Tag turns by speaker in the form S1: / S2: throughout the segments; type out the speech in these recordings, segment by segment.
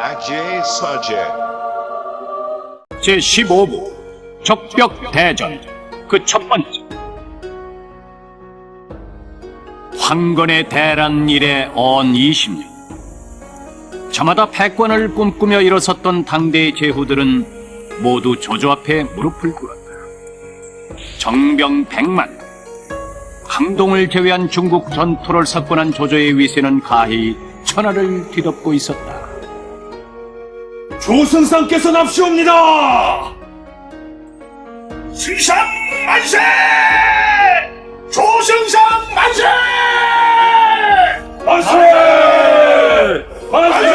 S1: Ajay Sajay.
S2: 제15부 적벽 대전 그 첫 번째 황건의 대란 이래 언 20년 저마다 패권을 꿈꾸며 일어섰던 당대의 제후들은 모두 조조 앞에 무릎을 꿇었다. 정병 백만 항동을 제외한 중국 전투를 석권한 조조의 위세는 가히 천하를 뒤덮고 있었다.
S3: 조승상께서 납시옵니다. 승상 만세! 조승상 만세! 만세! 만세!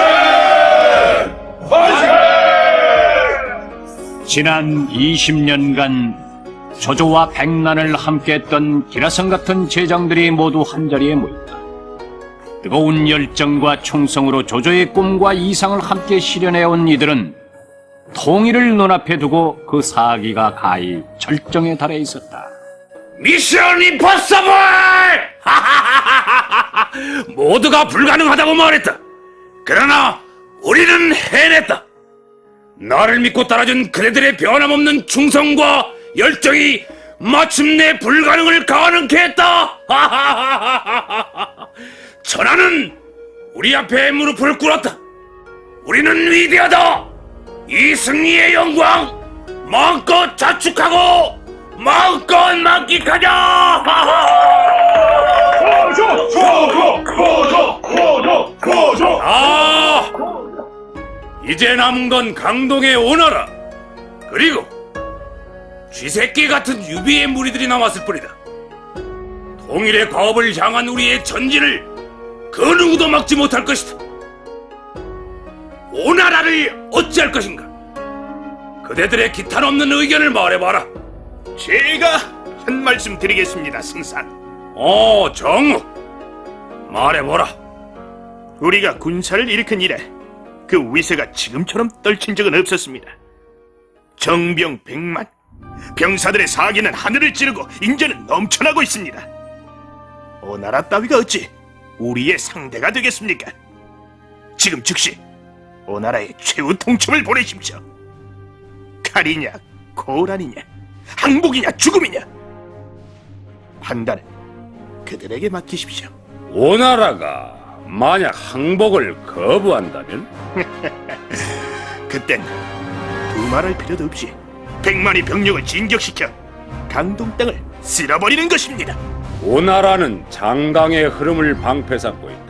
S3: 만세!
S2: 지난 20년간 조조와 백난을 함께했던 기라성 같은 제장들이 모두 한자리에 모였다. 뜨거운 열정과 충성으로 조조의 꿈과 이상을 함께 실현해온 이들은 통일을 눈앞에 두고 그 사기가 가히 절정에 달해 있었다.
S3: 미션 임퍼서블! 모두가 불가능하다고 말했다. 그러나 우리는 해냈다. 나를 믿고 따라준 그대들의 변함없는 충성과 열정이 마침내 불가능을 가능케 했다. 천하는 우리 앞에 무릎을 꿇었다. 우리는 위대하다. 이 승리의 영광 마음껏 자축하고 마음껏 만끽하자. 고조, 고조, 고조, 고조, 고조. 아, 이제 남은 건 강동에 오너라. 그리고 쥐새끼 같은 유비의 무리들이 남았을 뿐이다. 통일의 과업을 향한 우리의 전진을 그 누구도 막지 못할 것이다. 오나라를 어찌할 것인가? 그대들의 기탄 없는 의견을 말해봐라.
S4: 제가 한 말씀 드리겠습니다, 승상.
S3: 어, 정우. 말해보라.
S4: 우리가 군사를 일으킨 이래 그 위세가 지금처럼 떨친 적은 없었습니다. 정병 백만, 병사들의 사기는 하늘을 찌르고 인재는 넘쳐나고 있습니다. 오나라 따위가 어찌 우리의 상대가 되겠습니까? 지금 즉시 오나라의 최후 통첩을 보내십시오. 칼이냐, 고란이냐, 항복이냐, 죽음이냐. 판단은 그들에게 맡기십시오.
S3: 오나라가 만약 항복을 거부한다면
S4: 그땐 두 말할 필요도 없이 백만의 병력을 진격시켜 강동 땅을 쓸어버리는 것입니다.
S3: 오나라는 장강의 흐름을 방패 삼고 있다.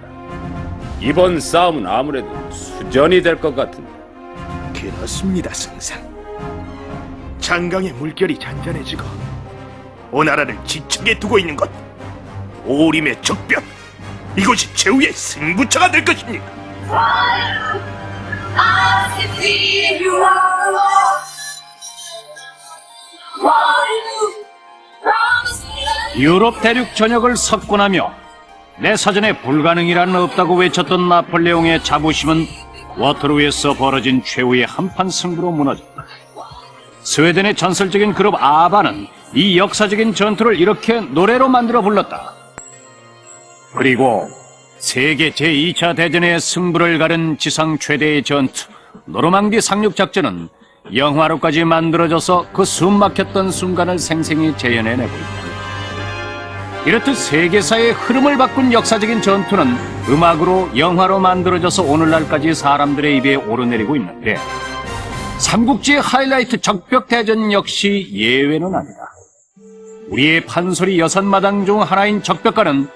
S3: 이번 싸움은 아무래도 수전이 될 것 같은데.
S4: 그렇습니다, 승상. 장강의 물결이 잔잔해지고 오나라를 지척에 두고 있는 것 오림의 적벽 이곳이 최후의 승부처가 될 것입니다.
S2: 유럽 대륙 전역을 석권하며 내 사전에 불가능이란 없다고 외쳤던 나폴레옹의 자부심은 워터루에서 벌어진 최후의 한판 승부로 무너졌다. 스웨덴의 전설적인 그룹 아바는 이 역사적인 전투를 이렇게 노래로 만들어 불렀다. 그리고 세계 제2차 대전의 승부를 가른 지상 최대의 전투 노르망디 상륙 작전은 영화로까지 만들어져서 그 숨막혔던 순간을 생생히 재현해내고 있다. 이렇듯 세계사의 흐름을 바꾼 역사적인 전투는 음악으로 영화로 만들어져서 오늘날까지 사람들의 입에 오르내리고 있는데 삼국지의 하이라이트 적벽대전 역시 예외는 아니다. 우리의 판소리 여섯 마당 중 하나인 적벽가는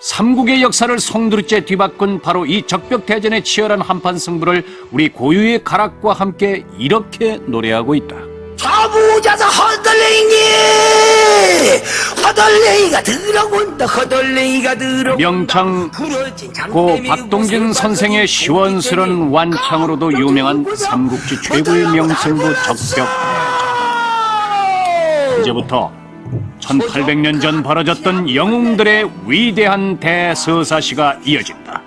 S2: 삼국의 역사를 송두리째 뒤바꾼 바로 이 적벽대전의 치열한 한판 승부를 우리 고유의 가락과 함께 이렇게 노래하고 있다.
S5: 자부자자 허덜레이니 허덜레이가 들어온다 허덜레이가 들어
S2: 명창 고 박동진 선생의 시원스런 완창으로도 유명한 삼국지 최고의 명승부 적벽. 이제부터 1800년 전 벌어졌던 영웅들의 위대한 대서사시가 이어진다.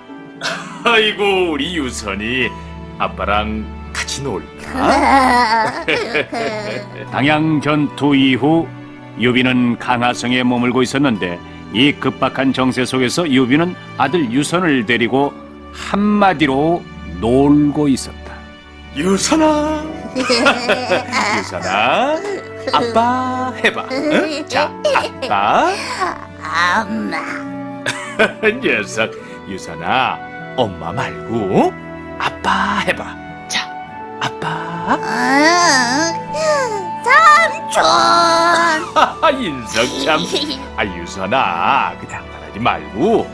S6: 아이고 우리 유선이 아빠랑 같이 놀까?
S2: 당양 전투 이후 유비는 강하성에 머물고 있었는데 이 급박한 정세 속에서 유비는 아들 유선을 데리고 한마디로 놀고 있었다.
S6: 유선아. 유선아. 아빠 해봐. 응? 자, 아빠.
S7: 엄마.
S6: 녀석. 유선아. 엄마 말고 아빠 해봐. 자, 아빠.
S7: 삼촌.
S6: 하하, 인성 참. 아, 유선아. 그냥 말하지 말고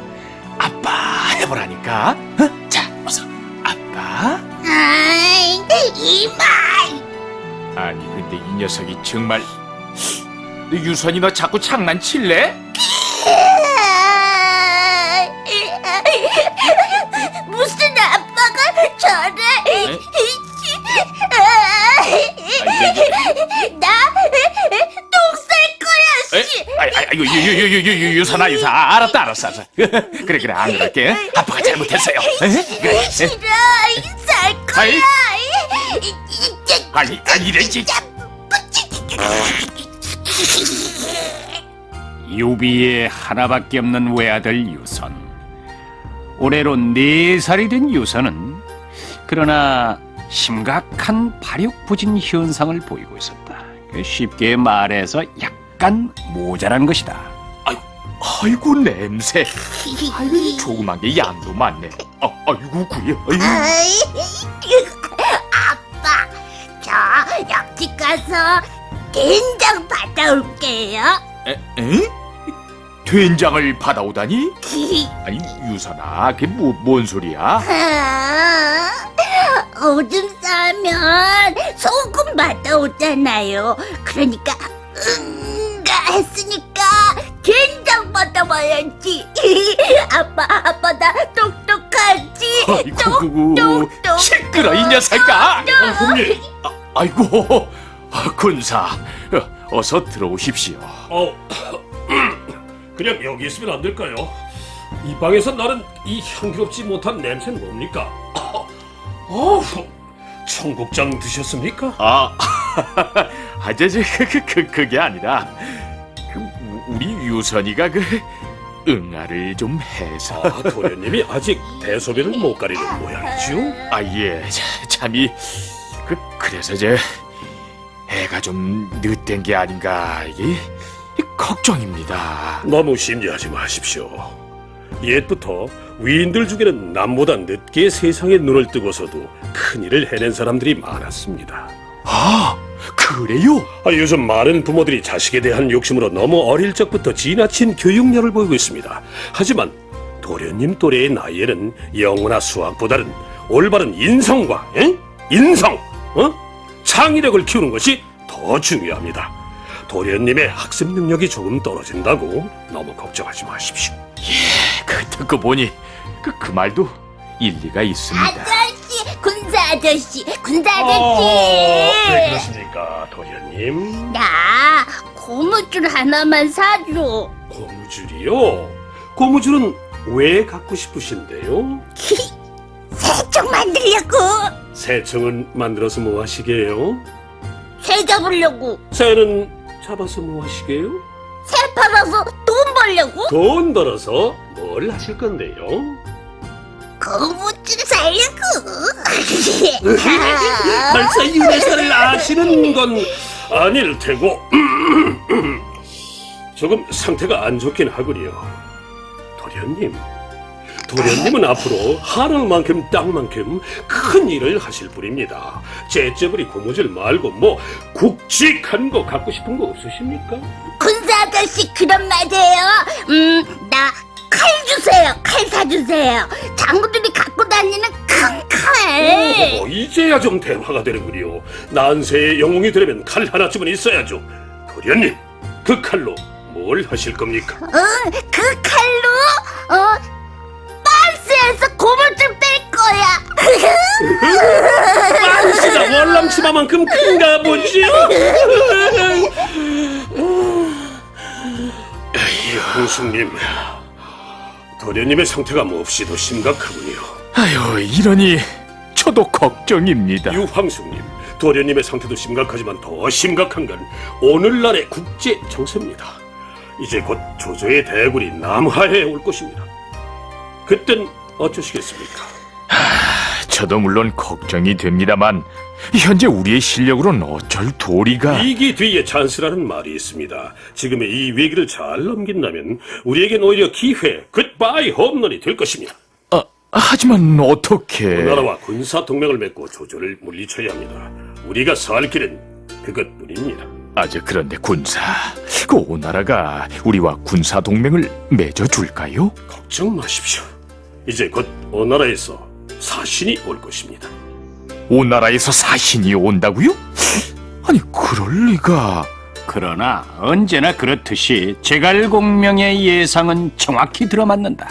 S6: 아빠 해보라니까. 어? 자, 어서 아빠.
S7: 아이, 이마.
S6: 아니 근데 이 녀석이 정말 너 유선이 너 자꾸 장난칠래? 아이, 아이, 아이고, 유, 유, 유, 유, 유, 유선아, 유선. 아, 알았다, 알았어, 알았어. 그래, 그래, 안 그럴게. 아빠가 잘못했어요. 그래?
S7: 싫어 쌀 거야
S6: 아이. 아니, 아니, 이래, 지
S2: 유비의 하나밖에 없는 외아들 유선. 올해로 네 살이 된 유선은 그러나 심각한 발육부진 현상을 보이고 있었다. 그 쉽게 말해서 약 간 모자란 것이다.
S6: 아이고, 냄새. 아이고, 이 조그만 게 양도 많네. 아, 아이고. 아이,
S7: 아빠 저 옆집 가서 된장 받아올게요
S6: 에? 에? 된장을 받아오다니? 아니, 유선아, 그게 뭐, 뭔 소리야?
S7: 아, 오줌 싸면 소금 받아오잖아요. 그러니까 응가 했으니까 된장 받아와야지. 아빠, 아빠 나 똑똑하지.
S6: 아이고,
S7: 똑똑똑.
S6: 시끄러, 이 녀석아! 아, 형님. 아, 아이고, 아, 군사. 어, 어서 들어오십시오.
S1: 어, 그냥 여기 있으면 안 될까요? 이 방에서 나는 이 향기롭지 못한 냄새는 뭡니까? 어우, 청국장 드셨습니까?
S6: 아, 아, 저, 저, 그, 그, 그, 그게 아니라, 유선이가 그, 응아를 좀 해서.
S1: 아, 도련님이 아직 대소변을 못 가리는 모양이지요?
S6: 아, 예, 자, 참이, 그, 그래서 저, 애가 좀 늦된 게 아닌가, 이게, 이 걱정입니다.
S1: 너무 심리하지 마십시오. 옛부터 위인들 중에는 남보다 늦게 세상에 눈을 뜨고서도 큰일을 해낸 사람들이 많았습니다.
S6: 아, 그래요?
S1: 아, 요즘 많은 부모들이 자식에 대한 욕심으로 너무 어릴 적부터 지나친 교육열을 보이고 있습니다. 하지만 도련님 또래의 나이에는 영어나 수학보다는 올바른 인성과 에? 인성, 어? 창의력을 키우는 것이 더 중요합니다. 도련님의 학습 능력이 조금 떨어진다고 너무 걱정하지 마십시오.
S6: 그, 듣고 보니, 그, 그 말도 일리가 있습니다.
S7: 아저씨, 군사 아저씨.
S1: 어, 왜 그러십니까, 도련님?
S7: 나 고무줄 하나만 사줘.
S1: 고무줄이요? 고무줄은 왜 갖고 싶으신데요?
S7: 새총 만들려고.
S1: 새청은 만들어서 뭐 하시게요?
S7: 새 잡으려고.
S1: 새는 잡아서 뭐 하시게요?
S7: 새 팔아서 돈 벌려고.
S1: 돈 벌어서 뭘 하실 건데요?
S7: 고무줄 살려고.
S1: 벌써 유래사를 아시는 건 아닐 테고 조금 상태가 안 좋긴 하군요. 도련님, 도련님은 앞으로 하늘만큼 땅만큼 큰 일을 하실 분입니다. 째째부리 고무줄 말고 뭐 굵직한 거 갖고 싶은 거 없으십니까?
S7: 군사 아저씨 그런 말이에요. 음, 나 칼 주세요. 칼 사주세요. 장군들이 갖고 다니는 큰 칼.
S1: 오, 이제야 좀 대화가 되는군요. 난세의 영웅이 되려면 칼 하나쯤은 있어야죠. 도련님, 그 칼로 뭘 하실 겁니까?
S7: 응, 그 칼로 어 반스에서 고무줄 뺄 거야.
S1: 빤스가 월남치마만큼 큰가 보지? 이 황숙님, 도련님의 상태가 몹시도 심각하군요.
S6: 아유, 이러니, 저도 걱정입니다.
S1: 유황숙님, 도련님의 상태도 심각하지만 더 심각한 건 오늘날의 국제 정세입니다. 이제 곧 조조의 대군이 남하에 올 것입니다. 그땐 어쩌시겠습니까?
S6: 저도 물론 걱정이 됩니다만 현재 우리의 실력으로는 어쩔 도리가
S1: 위기 뒤에 찬스라는 말이 있습니다. 지금의 이 위기를 잘 넘긴다면 우리에겐 오히려 기회, 굿바이 홈런이 될 것입니다.
S6: 아, 하지만 어떻게
S1: 나라와 군사 동맹을 맺고 조조를 물리쳐야 합니다. 우리가 살 길은 그것뿐입니다.
S6: 아저 그런데 군사 그 오나라가 우리와 군사 동맹을 맺어줄까요?
S1: 걱정 마십시오. 이제 곧 오나라에서 사신이 올 것입니다.
S6: 오나라에서 사신이 온다고요? 아니 그럴 리가
S2: 그러나 언제나 그렇듯이 제갈공명의 예상은 정확히 들어맞는다.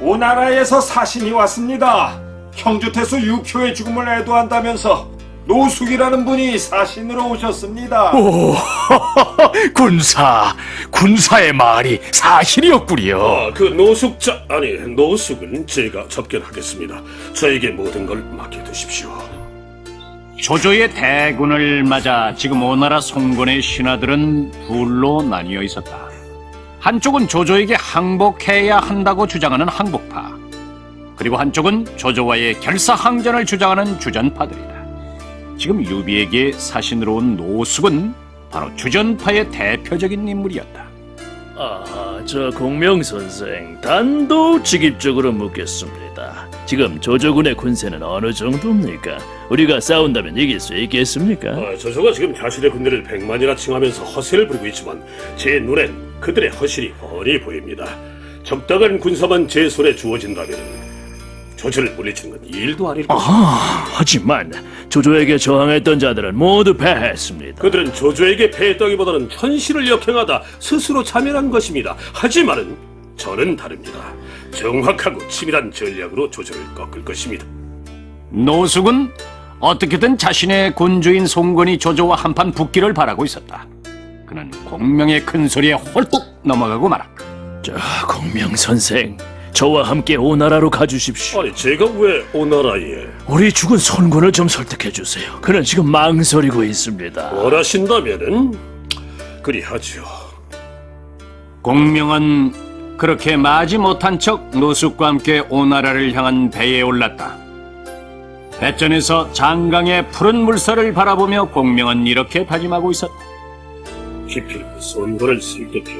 S8: 오나라에서 사신이 왔습니다. 형주태수 육효의 죽음을 애도한다면서 노숙이라는 분이 사신으로 오셨습니다.
S6: 오 군사 군사의 말이 사실이었구려
S1: 아, 그 노숙자 아니 노숙은 제가 접견하겠습니다. 저에게 모든 걸 맡겨두십시오.
S2: 조조의 대군을 맞아 지금 오나라 송건의 신하들은 둘로 나뉘어 있었다. 한쪽은 조조에게 항복해야 한다고 주장하는 항복파, 그리고 한쪽은 조조와의 결사항전을 주장하는 주전파들이다. 지금 유비에게 사신으로 온 노숙은 바로 주전파의 대표적인 인물이었다.
S9: 아, 저 공명 선생 단도직입적으로 묻겠습니다. 지금 조조군의 군세는 어느 정도입니까? 우리가 싸운다면 이길 수 있겠습니까?
S1: 아, 저조가 지금 자신의 군대를 백만이나 칭하면서 허세를 부리고 있지만 제 눈엔 그들의 허실이 뻔히 보입니다. 적당한 군사만 제 손에 주어진다면 조조를 물리치는 건 일도 아닐 것입니다.
S9: 아, 하지만 조조에게 저항했던 자들은 모두 패했습니다.
S1: 그들은 조조에게 패했다기보다는 현실을 역행하다 스스로 자멸한 것입니다. 하지만은 저는 다릅니다. 정확하고 치밀한 전략으로 조조를 꺾을 것입니다.
S2: 노숙은 어떻게든 자신의 군주인 송건이 조조와 한판 붙기를 바라고 있었다. 그는 공명의 큰 소리에 홀뚝 넘어가고 말았다.
S9: 자, 공명 선생, 저와 함께 오나라로 가주십시오.
S1: 아니 제가 왜 오나라에
S9: 우리 죽은 손군을 좀 설득해 주세요. 그는 지금 망설이고 있습니다.
S1: 원하신다면은 그리하죠.
S2: 공명은 그렇게 마지 못한 척 노숙과 함께 오나라를 향한 배에 올랐다. 배전에서 장강의 푸른 물살을 바라보며 공명은 이렇게 다짐하고 있었다.
S1: 깊이 손거를 슬격해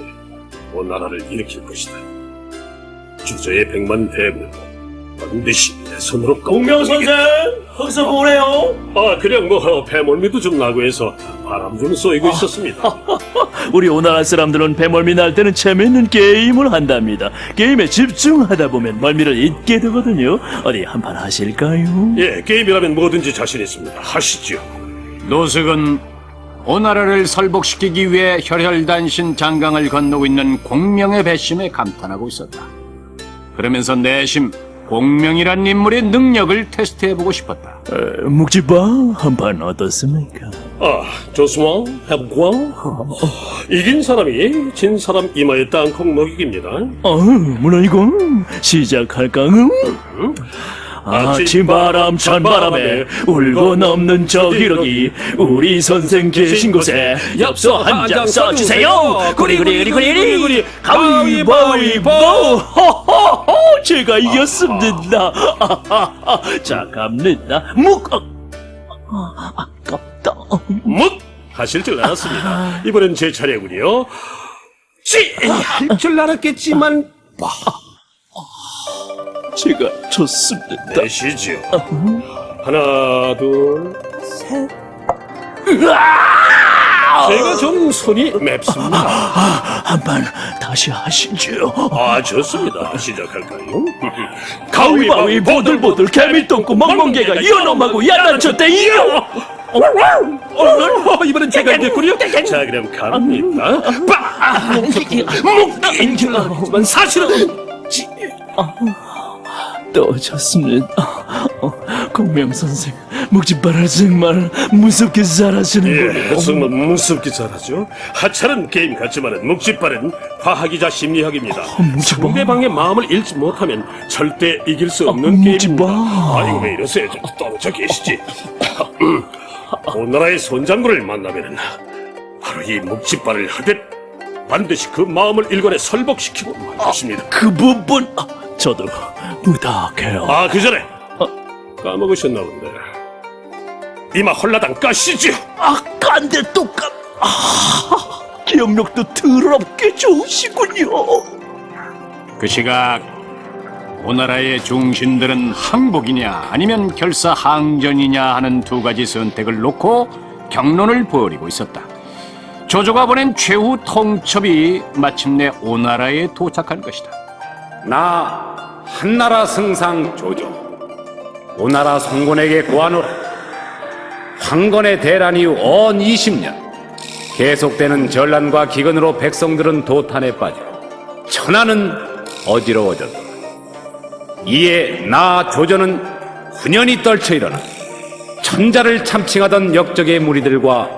S1: 오나라를 일으킬 것이다. 주저의 백만 대군을 반드시 내 손으로 공명 선생
S9: 어서 보래요.
S1: 아 그냥 뭐 배멀미도 좀 나고 해서 바람 좀 쏘이고 있었습니다.
S9: 우리 오나라 사람들은 배멀미 날 때는 재밌는 게임을 한답니다. 게임에 집중하다 보면 멀미를 잊게 되거든요. 어디 한판 하실까요?
S1: 예 게임이라면 뭐든지 자신 있습니다. 하시죠.
S2: 노숙은 오나라를 설복시키기 위해 혈혈단신 장강을 건너고 있는 공명의 배심에 감탄하고 있었다. 그러면서 내심 공명이란 인물의 능력을 테스트해보고 싶었다.
S9: 에, 묵지바 한판 어떻습니까?
S1: 아 좋습니다. 해보고 이긴 사람이 진 사람 이마에 땅콩 먹이기입니다.
S9: 어, 물론이고 시작할까요? 아침 바람 찬 바람에 울고 넘는 저 기러기. 우리 선생 계신 곳에 엽서 한 장 써주세요. 구리구리구리구리 가위바위보 호호호 제가 이겼습니다. 자 갑니다. 묵. 아, 아깝다.
S1: 묵. 하실 줄 알았습니다. 이번엔 제 차례군요. 찌할줄 알았겠지만
S9: 제가 졌습니다
S1: 내시죠. 하나 둘 셋. 제가 좀 손이 맵습니다.
S9: 한판 다시 하시죠
S1: 아 좋습니다. 시작할까요?
S9: 가위바위 보들보들 개미똥꼬 멍멍개가 이어놈하고 야단쳤대 이어
S1: 어, 이번엔 제가 이겼군요. 자 그럼 갑니다. 빠! 묵긴 하지만 사실은
S9: 또 졌습니다 어, 공명 선생 묵지바를 정말 무섭게
S1: 예,
S9: 잘하시는군요
S1: 정말 무섭게 잘하죠. 하찮은 게임 같지만은 묵지발은 과학이자 심리학입니다.
S9: 묵지바.
S1: 상대방의 마음을 읽지 못하면 절대 이길 수 없는
S9: 아, 묵지바.
S1: 게임입니다. 아이고 왜 이러세요? 좀 떨어져 계시지. 오나라의 손장군을 만나면은 바로 이 묵지발을 하듯 반드시 그 마음을 일관에 설복시키고 말 것입니다.
S9: 그 부분 아, 저도 부탁해요
S1: 아 그 전에 까먹으셨나 본데. 이마 헐라당 까시지요.
S9: 아, 깐데 또 까... 아, 기억력도 더럽게 좋으시군요.
S2: 그 시각 오나라의 중신들은 항복이냐 아니면 결사 항전이냐 하는 두 가지 선택을 놓고 경론을 벌이고 있었다. 조조가 보낸 최후 통첩이 마침내 오나라에 도착한 것이다.
S3: 나 한나라 승상 조조 오나라 성군에게 구하노라 황건의 대란 이후 언 20년 계속되는 전란과 기근으로 백성들은 도탄에 빠져 천하는 어지러워졌다 이에 나 조조는 훈연히 떨쳐 일어나 천자를 참칭하던 역적의 무리들과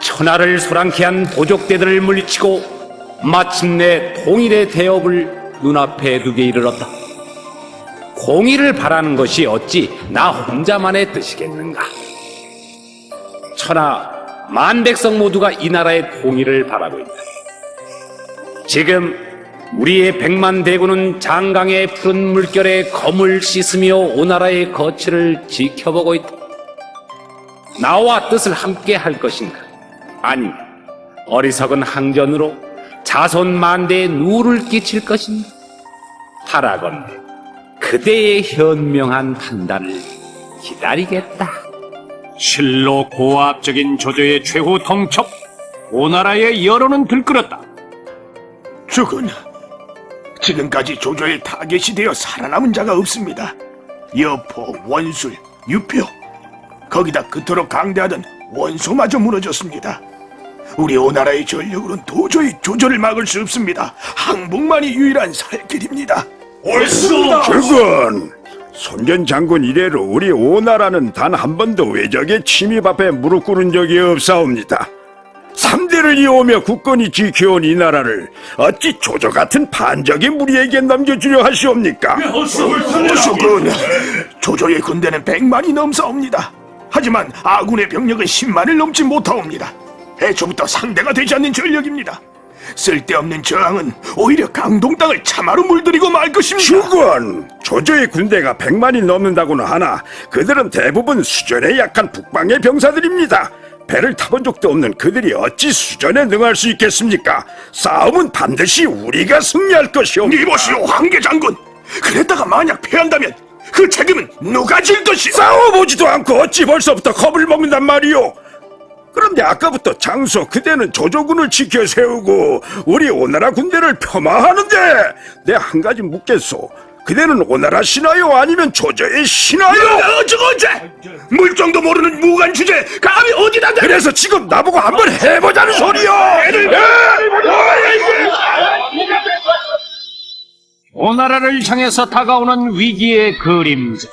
S3: 천하를 소란케 한 보족대들을 물리치고 마침내 통일의 대업을 눈앞에 두게 이르렀다. 공의를 바라는 것이 어찌 나 혼자만의 뜻이겠는가? 천하 만 백성 모두가 이 나라의 통일을 바라고 있다. 지금 우리의 백만 대군은 장강의 푸른 물결에 검을 씻으며 오나라의 거취를 지켜보고 있다. 나와 뜻을 함께 할 것인가? 아니, 어리석은 항전으로 자손 만대에 누를 끼칠 것인가? 하라건대 그대의 현명한 판단을 기다리겠다.
S2: 실로 고압적인 조조의 최후 통첩 오나라의 여론은 들끓었다.
S4: 죽은 지금까지 조조의 타겟이 되어 살아남은 자가 없습니다. 여포, 원술, 유표 거기다 그토록 강대하던 원소마저 무너졌습니다. 우리 오나라의 전력으로는 도저히 조조를 막을 수 없습니다. 항복만이 유일한 살 길입니다.
S6: 죽은 손전 장군 이래로 우리 오나라는 단 한 번도 외적의 침입 앞에 무릎 꿇은 적이 없사옵니다. 삼대를 이어오며 굳건히 지켜온 이 나라를 어찌 조조 같은 반적인 무리에게 넘겨주려 하시옵니까?
S4: 수군 조조의 군대는 백만이 넘사옵니다. 하지만 아군의 병력은 10만을 넘지 못하옵니다. 애초부터 상대가 되지 않는 전력입니다. 쓸데없는 저항은 오히려 강동 땅을 참화로 물들이고 말 것입니다.
S6: 죽은 조조의 군대가 백만이 넘는다고는 하나 그들은 대부분 수전에 약한 북방의 병사들입니다. 배를 타본 적도 없는 그들이 어찌 수전에 능할 수 있겠습니까? 싸움은 반드시 우리가 승리할 것이옵니다.
S4: 이보시오 황계 장군. 그랬다가 만약 패한다면 그 책임은 누가 질 것이오?
S6: 싸워보지도 않고 어찌 벌써부터 겁을 먹는단 말이오? 그런데 아까부터 장소 그대는 조조군을 지켜 세우고 우리 오나라 군대를 폄하하는데 내 한 가지 묻겠소. 그대는 오나라 신하요 아니면 조조의 신하요?
S4: 어쩌고 어째 물정도 모르는 무관 주제 감히 어디다 대
S6: 그래서 지금 나보고 한번 해보자는 소리요.
S2: 오나라를 향해서 다가오는 위기의 그림자.